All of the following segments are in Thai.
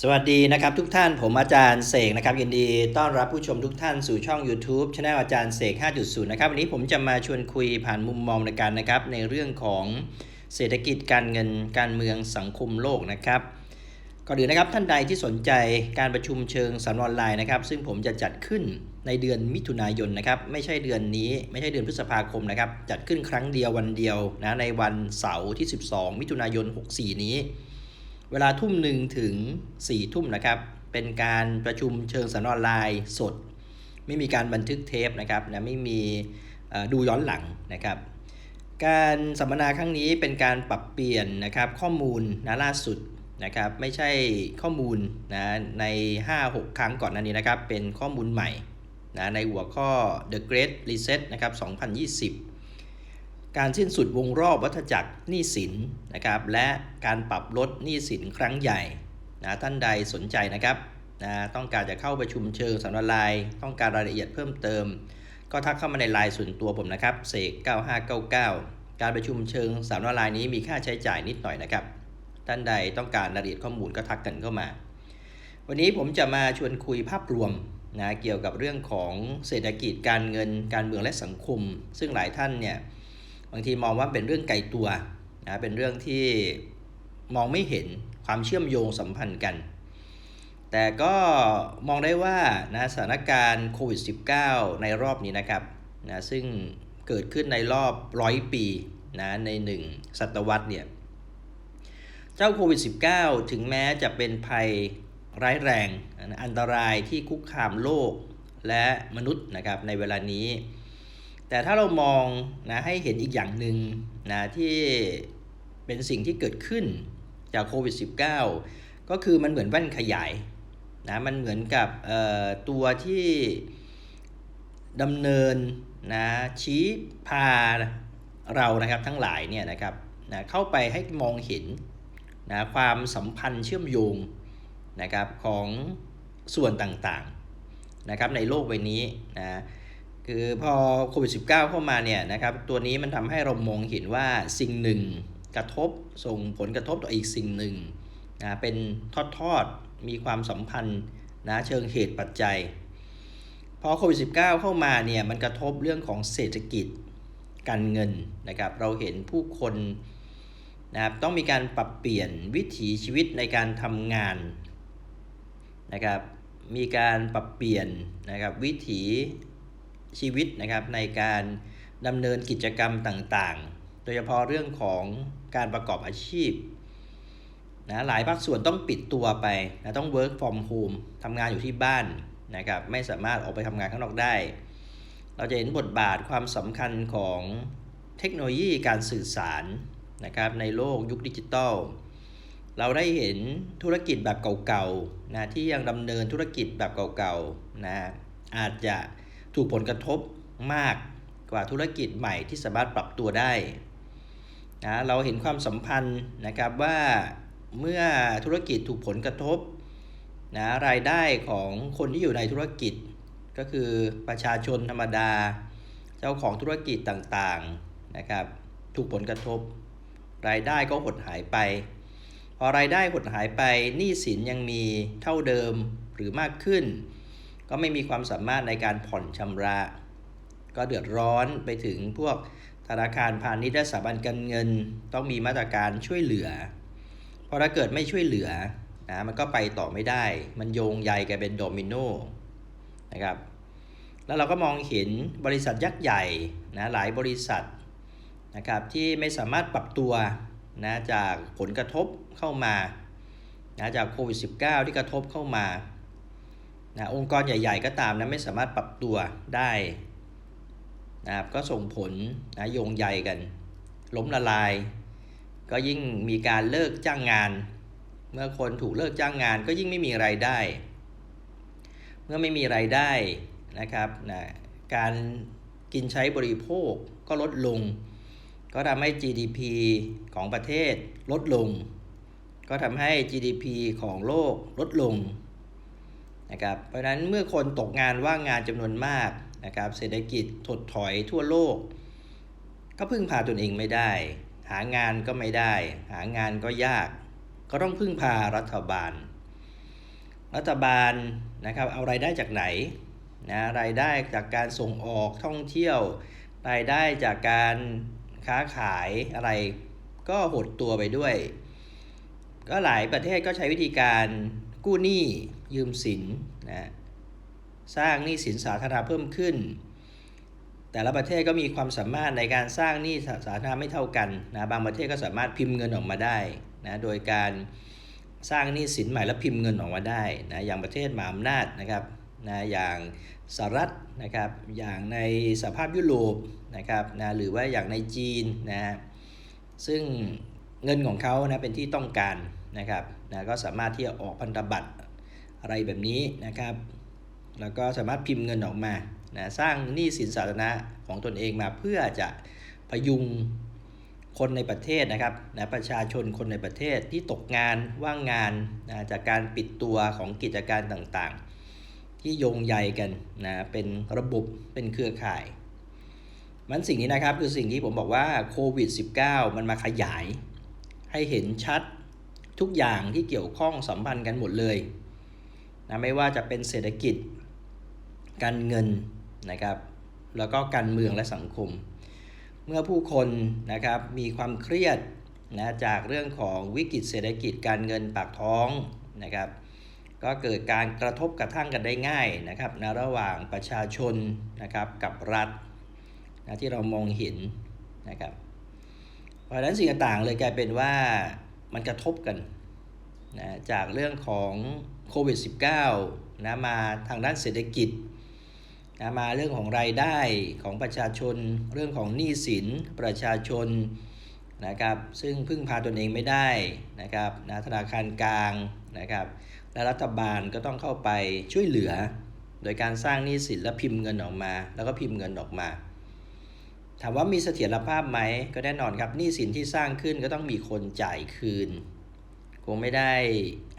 สวัสดีนะครับทุกท่านผมอาจารย์เสกนะครับยินดีต้อนรับผู้ชมทุกท่านสู่ช่อง YouTube ช anel อาจารย์เสก 5.0 นะครับวันนี้ผมจะมาชวนคุยผ่านมุมมองในการนะครับในเรื่องของเศรษฐกิจการเงินการเมืองสังคมโลกนะครับก่อนอื่นนะครับท่านใดที่สนใจการประชุมเชิงสัมมนาออนไลน์นะครับ ซึ่งผมจะจัดขึ้นในเดือนมิถุนายนนะครับไม่ใช่เดือนนี้ไม่ใช่เดือนพฤษภาคมนะครับจัดขึ้นครั้งเดียววันเดียวนะในวันเสาร์ที่ 12 มิถุนายน 64 นี้ เวลาทุ่มหนึ่งถึง4ี่ทุ่มนะครับ เป็นการประชุมเชิงสนออนไลน์สด ไม่มีการบันทึกเทปนะครับนะไม่มีดูย้อนหลังนะครับ การสัมมนาครั้งนี้เป็นการปรับเปลี่ยนนะครับข้อมูลนะล่าสุดนะครับ ไม่ใช่ข้อมูลนะใน 5-6 ครั้งก่อนหน้านี้นะครับ เป็นข้อมูลใหม่นะในหัวข้อ The Great Reset นะครับ 2020 การสิ้นสุดวงรอบวัฏจักรหนี้สินนะครับ และการปรับลดหนี้สินครั้งใหญ่นะท่านใดสนใจนะครับนะต้องการจะเข้าประชุมเชิงสัมมนาไลน์ต้องการรายละเอียดเพิ่มเติม ก็ทักเข้ามาในไลน์ส่วนตัวผมนะครับเสก9599 การประชุมเชิงสัมมนาไลน์นี้มีค่าใช้จ่ายนิดหน่อยนะครับท่านใดต้องการรายละเอียดข้อมูลก็ทักกันเข้ามา วันนี้ผมจะมาชวนคุยภาพรวมนะเกี่ยวกับเรื่องของเศรษฐกิจการเงินการเมืองและสังคม ซึ่งหลายท่านเนี่ย บางทีมองว่าเป็นเรื่องไกลตัวนะเป็นเรื่องที่มองไม่เห็นความเชื่อมโยงสัมพันธ์กัน แต่ก็มองได้ว่านะสถานการณ์โควิด -19 ในรอบนี้นะครับนะซึ่งเกิดขึ้นในรอบร้อยปีนะในหนึ่งศตวรรษเนี่ยเจ้าโควิด -19 ถึงแม้จะเป็นภัยร้ายแรงอันตรายที่คุกคามโลกและมนุษย์นะครับในเวลานี้ แต่ถ้าเรามองนะให้เห็นอีกอย่างหนึ่งนะที่เป็นสิ่งที่เกิดขึ้นจากโควิด -19 ก็คือมันเหมือนแว่นขยายนะมันเหมือนกับตัวที่ดำเนินนะชี้พาเรานะครับทั้งหลายเนี่ยนะครับนะเข้าไปให้มองเห็นนะความสัมพันธ์เชื่อมโยงนะครับของส่วนต่างๆนะครับในโลกใบนี้นะ คือพอโควิด -19 เข้ามาเนี่ยนะครับตัวนี้มันทำให้เรามองเห็นว่าสิ่งหนึ่งกระทบส่งผลกระทบต่ออีกสิ่งหนึ่งนะเป็นทอดๆมีความสัมพันธ์นะเชิงเหตุปัจจัยพอโควิด -19 เข้ามาเนี่ยมันกระทบเรื่องของเศรษฐกิจการเงินนะครับเราเห็นผู้คนนะครับต้องมีการปรับเปลี่ยนวิถีชีวิตในการทำงานนะครับมีการปรับเปลี่ยนนะครับวิถี ชีวิตนะครับในการดำเนินกิจกรรมต่างๆ โดยเฉพาะเรื่องของการประกอบอาชีพนะหลายภาคส่วนต้องปิดตัวไปนะต้อง work from home ทำงานอยู่ที่บ้านนะครับไม่สามารถออกไปทำงานข้างนอกได้ เราจะเห็นบทบาทความสำคัญของเทคโนโลยีการสื่อสารนะครับในโลกยุคดิจิตอลเราได้เห็นธุรกิจแบบเก่าๆนะที่ยังดำเนินธุรกิจแบบเก่าๆนะอาจจะ ถูกผลกระทบมากกว่าธุรกิจใหม่ที่สามารถปรับตัวได้นะเราเห็นความสัมพันธ์นะครับว่าเมื่อธุรกิจถูกผลกระทบนะรายได้ของคนที่อยู่ในธุรกิจ ก็คือประชาชนธรรมดา เจ้าของธุรกิจต่างๆนะครับถูกผลกระทบ รายได้ก็หดหายไป พอรายได้หดหายไปหนี้สินยังมีเท่าเดิมหรือมากขึ้น ก็ไม่มีความสามารถในการผ่อนชำระ ก็เดือดร้อนไปถึงพวกธนาคารพาณิชย์และสถาบันการเงิน ต้องมีมาตรการช่วยเหลือ เพราะถ้าเกิดไม่ช่วยเหลือนะมันก็ไปต่อไม่ได้ มันโยงใยกันเป็นโดมิโนนะครับแล้วเราก็มองเห็นบริษัทยักษ์ใหญ่นะหลายบริษัทนะครับที่ไม่สามารถปรับตัวนะจากผลกระทบเข้ามานะจากโควิด -19 ที่กระทบเข้ามา นะองค์กรใหญ่ ๆ ก็ตามนะไม่สามารถปรับตัวได้นะครับก็ส่งผลนะโยงใยกัน ล้มละลาย ก็ยิ่งมีการเลิกจ้างงาน เมื่อคนถูกเลิกจ้างงานก็ยิ่งไม่มีไรายได้ เมื่อไม่มีไรายได้นะครับนะการกินใช้บริโภคก็ลดลง ก็ทำให้ GDP ของประเทศลดลง ก็ทำให้ GDP ของโลกลดลง นะครับเพราะฉะนั้นเมื่อคนตกงานว่างงานจำนวนมากนะครับเศรษฐกิจถดถอยทั่วโลก ก็พึ่งพาตนเองไม่ได้ หางานก็ไม่ได้ หางานก็ยาก ก็ต้องพึ่งพารัฐบาล รัฐบาลนะครับเอารายได้จากไหนนะรายได้จากการส่งออกท่องเที่ยว รายได้จากการค้าขายอะไรก็หดตัวไปด้วย ก็หลายประเทศก็ใช้วิธีการ กู้หนี้ยืมสินนะสร้างหนี้สินสาธารณะเพิ่มขึ้น แต่ละประเทศก็มีความสามารถในการสร้างหนี้สาธารณะไม่เท่ากันนะบางประเทศก็สามารถพิมพ์เงินออกมาได้นะโดยการสร้างหนี้สินใหม่แล้วพิมพ์เงินออกมาได้นะอย่างประเทศมหาอำนาจนะครับนะอย่างสหรัฐนะครับอย่างในสภาพยุโรปนะครับนะหรือว่าอย่างในจีนนะซึ่งเงินของเขานะเป็นที่ต้องการ นะครับนะก็สามารถที่จะออกพันธบัตรอะไรแบบนี้นะครับ แล้วก็สามารถพิมพ์เงินออกมานะสร้างหนี้สินสาธารณะของตนเองมาเพื่อจะพยุงคนในประเทศนะครับนะประชาชนคนในประเทศที่ตกงานว่างงานนะจากการปิดตัวของกิจการต่างๆ ที่โยงใยกันนะเป็นระบบเป็นเครือข่าย มันสิ่งนี้นะครับคือสิ่งที่ผมบอกว่าโควิด -19 มันมาขยายให้เห็นชัด ทุกอย่างที่เกี่ยวข้องสัมพันธ์กันหมดเลยนะไม่ว่าจะเป็นเศรษฐกิจ การเงินนะครับ แล้วก็การเมืองและสังคม เมื่อผู้คนนะครับมีความเครียดนะจากเรื่องของวิกฤตเศรษฐกิจการเงินปากท้องนะครับ ก็เกิดการกระทบกระทั่งกันได้ง่ายนะครับนะระหว่างประชาชนนะครับกับรัฐนะที่เรามองเห็นนะครับเพราะฉะนั้นสิ่งต่างๆเลยกลายเป็นว่า มันกระทบกันนะจากเรื่องของโควิด -19 นะมาทางด้านเศรษฐกิจนะมาเรื่องของรายได้ของประชาชน เรื่องของหนี้สินประชาชนนะครับซึ่งพึ่งพาตนเองไม่ได้นะครับนะธนาคารกลางนะครับและรัฐบาลก็ต้องเข้าไปช่วยเหลือ โดยการสร้างหนี้สินและพิมพ์เงินออกมา แล้วก็พิมพ์เงินออกมา ถามว่ามีเสถียรภาพไหมก็แน่นอนครับหนี้สินที่สร้างขึ้นก็ต้องมีคนจ่ายคืน คงไม่ได้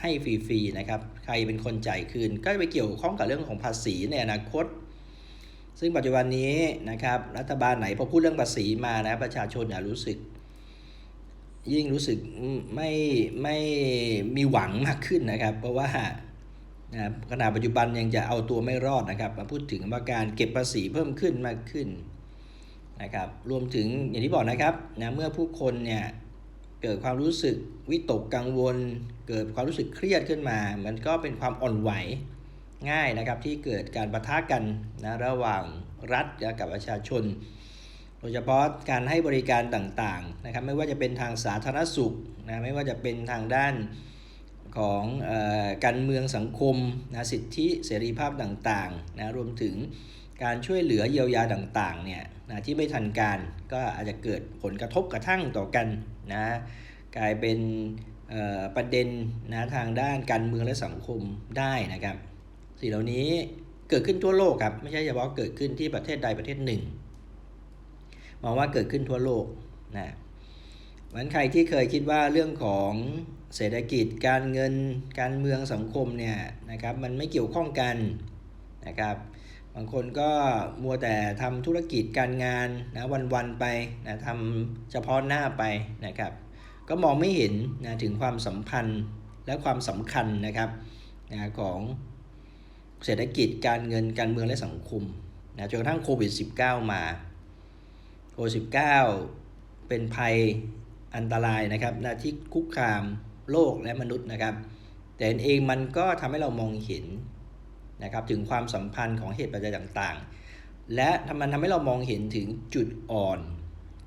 ให้ฟรีๆนะครับ ใครเป็นคนจ่ายคืน ก็ไปเกี่ยวข้องกับเรื่องของภาษีในอนาคต ซึ่งปัจจุบันนี้นะครับ รัฐบาลไหนพอพูดเรื่องภาษีมานะประชาชนเนี่ยรู้สึก ยิ่งรู้สึกไม่ไม่มีหวังมากขึ้นนะครับ เพราะว่านะขณะปัจจุบันยังจะเอาตัวไม่รอดนะครับ มาพูดถึงว่าการเก็บภาษีเพิ่มขึ้นมากขึ้น นะครับรวมถึงอย่างที่บอกนะครับนะเมื่อผู้คนเนี่ยเกิดความรู้สึกวิตกกังวล เกิดความรู้สึกเครียดขึ้นมา มันก็เป็นความอ่อนไหวง่ายนะครับที่เกิดการประทะกันนะระหว่างรัฐกับประชาชน โดยเฉพาะการให้บริการต่างๆนะครับไม่ว่าจะเป็นทางสาธารณสุขนะไม่ว่าจะเป็นทางด้านของออการเมืองสังคมนะสิทธิเสรีภาพต่างๆนะรวมถึง การช่วยเหลือเยียวยาต่างๆเนี่ยนะที่ไม่ทันการก็อาจจะเกิดผลกระทบกระทั่งต่อกันนะกลายเป็นประเด็นนะทางด้านการเมืองและสังคมได้นะครับ สิ่งเหล่านี้เกิดขึ้นทั่วโลกครับไม่ใช่เฉพาะเกิดขึ้นที่ประเทศใดประเทศหนึ่งมองว่าเกิดขึ้นทั่วโลกนะวันใครที่เคยคิดว่าเรื่องของเศรษฐกิจการเงินการเมืองสังคมเนี่ยนะครับมันไม่เกี่ยวข้องกันนะครับ บางคนก็มัวแต่ทำธุรกิจการงานนะวันๆไปนะทำเฉพาะหน้าไปนะครับ ก็มองไม่เห็นนะถึงความสัมพันธ์และความสำคัญนะครับนะของเศรษฐกิจการเงินการเมืองและสังคมนะจนกระทั่งโควิด -19 มาโควิด -19 เป็นภัยอันตรายนะครับนะที่คุกคามโลกและมนุษย์นะครับ แต่เองมันก็ทำให้เรามองเห็น นะครับถึงความสัมพันธ์ของเหตุปัจจัยต่างๆ และทำมันทำให้เรามองเห็นถึงจุดอ่อน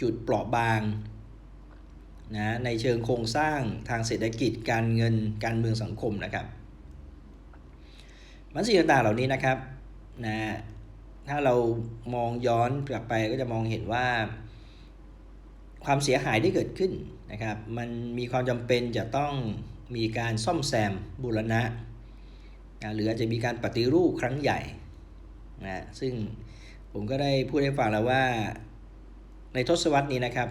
จุดเปราะบางนะในเชิงโครงสร้างทางเศรษฐกิจการเงินการเมืองสังคมนะครับ มันสิ่งต่างๆเหล่านี้นะครับนะถ้าเรามองย้อนกลับไปก็จะมองเห็นว่าความเสียหายที่เกิดขึ้นนะครับ มันมีความจำเป็นจะต้องมีการซ่อมแซมบูรณะ หรืออาจจะมีการปฏิรูปครั้งใหญ่นะซึ่งผมก็ได้พูดให้ฟังแล้วว่า ในทศวรรษนี้นะครับ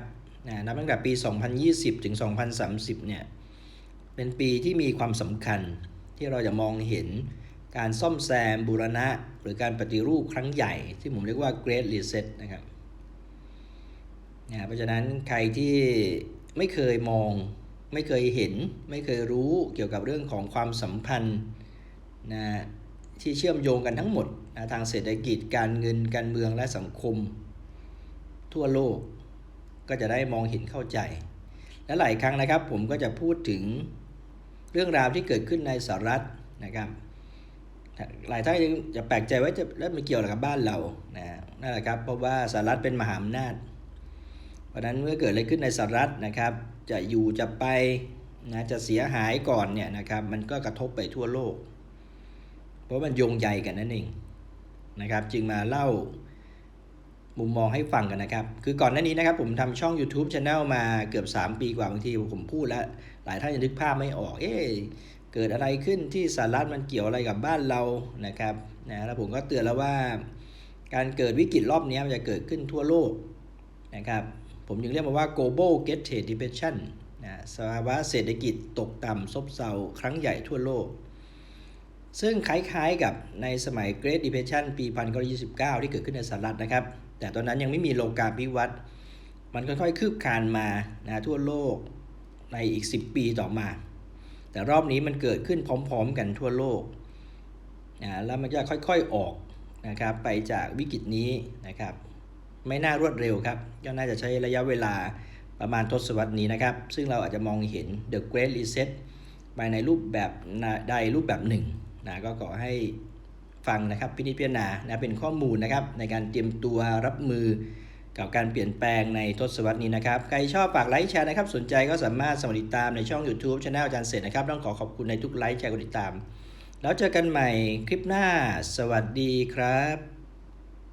นะนับตั้งแต่ปี 2020 ถึง 2030 เนี่ย เป็นปีที่มีความสำคัญที่เราจะมองเห็นการซ่อมแซมบูรณะ หรือการปฏิรูปครั้งใหญ่ ที่ผมเรียกว่า Great Reset นะครับนะเพราะฉะนั้นใครที่ไม่เคยมอง ไม่เคยเห็น ไม่เคยรู้เกี่ยวกับเรื่องของความสัมพันธ์ นะที่เชื่อมโยงกันทั้งหมดนะทางเศรษฐกิจการเงินการเมืองและสังคม ทั่วโลกก็จะได้มองเห็นเข้าใจ และหลายครั้งนะครับผมก็จะพูดถึงเรื่องราวที่เกิดขึ้นในสหรัฐนะครับ หลายท่านจะแปลกใจว่าจะแล้วมันเกี่ยวอะไรกับบ้านเรานะนั่นแหละครับเพราะว่าสหรัฐเป็นมหาอำนาจเพราะนั้นเมื่อเกิดอะไรขึ้นในสหรัฐนะครับ จะอยู่จะไปนะจะเสียหายก่อนเนี่ยนะครับมันก็กระทบไปทั่วโลก ราะมันโยงใยกันนั่นเองนะครับ จึงมาเล่ามุมมองให้ฟังกันนะครับ คือก่อนหน้านี้นะครับ ผมทำช่อง YouTube Channel มาเกือบ 3 ปีกว่าบางทีผมพูดแล้ว หลายท่านยังนึกภาพไม่ออก เอ๊ะเกิดอะไรขึ้นที่สหรัฐมันเกี่ยวอะไรกับบ้านเรานะครับนะแล้วผมก็เตือนแล้วว่า การเกิดวิกฤตรอบนี้มันจะเกิดขึ้นทั่วโลกนะครับผมจึงเรียกมันว่า global g e t t e depression นะสภาวะเศรษฐกิจตกต่ำซบเซาครั้งใหญ่ทั่วโลก ซึ่งคล้ายๆกับในสมัย Great Depression ปี 1929 ที่เกิดขึ้นในสหรัฐนะครับ แต่ตอนนั้นยังไม่มีโลกาภิวัตน์มันค่อยๆ คืบคลานมานะทั่วโลกในอีก 10 ปีต่อมา แต่รอบนี้มันเกิดขึ้นพร้อมๆ กันทั่วโลกนะแล้วมันจะค่อยๆออกนะครับไปจากวิกฤตนี้นะครับ ไม่น่ารวดเร็วครับก็น่าจะใช้ระยะเวลาประมาณทศวรรษนี้นะครับ ซึ่งเราอาจจะมองเห็น The Great Reset ไปในรูปแบบใดรูปแบบหนึ่ง นะก็ขอให้ฟังนะครับพินิจพิจารณานะเป็นข้อมูลนะครับในการเตรียมตัวรับมือกับการเปลี่ยนแปลงในทศวรรษนี้นะครับ ใครชอบฝากไลค์แชร์นะครับ สนใจก็สามารถสมัครติดตามในช่อง YouTube Channel อาจารย์เสร็จนะครับ ต้องขอขอบคุณในทุกไลค์แชร์กดติดตาม แล้วเจอกันใหม่คลิปหน้า สวัสดีครับ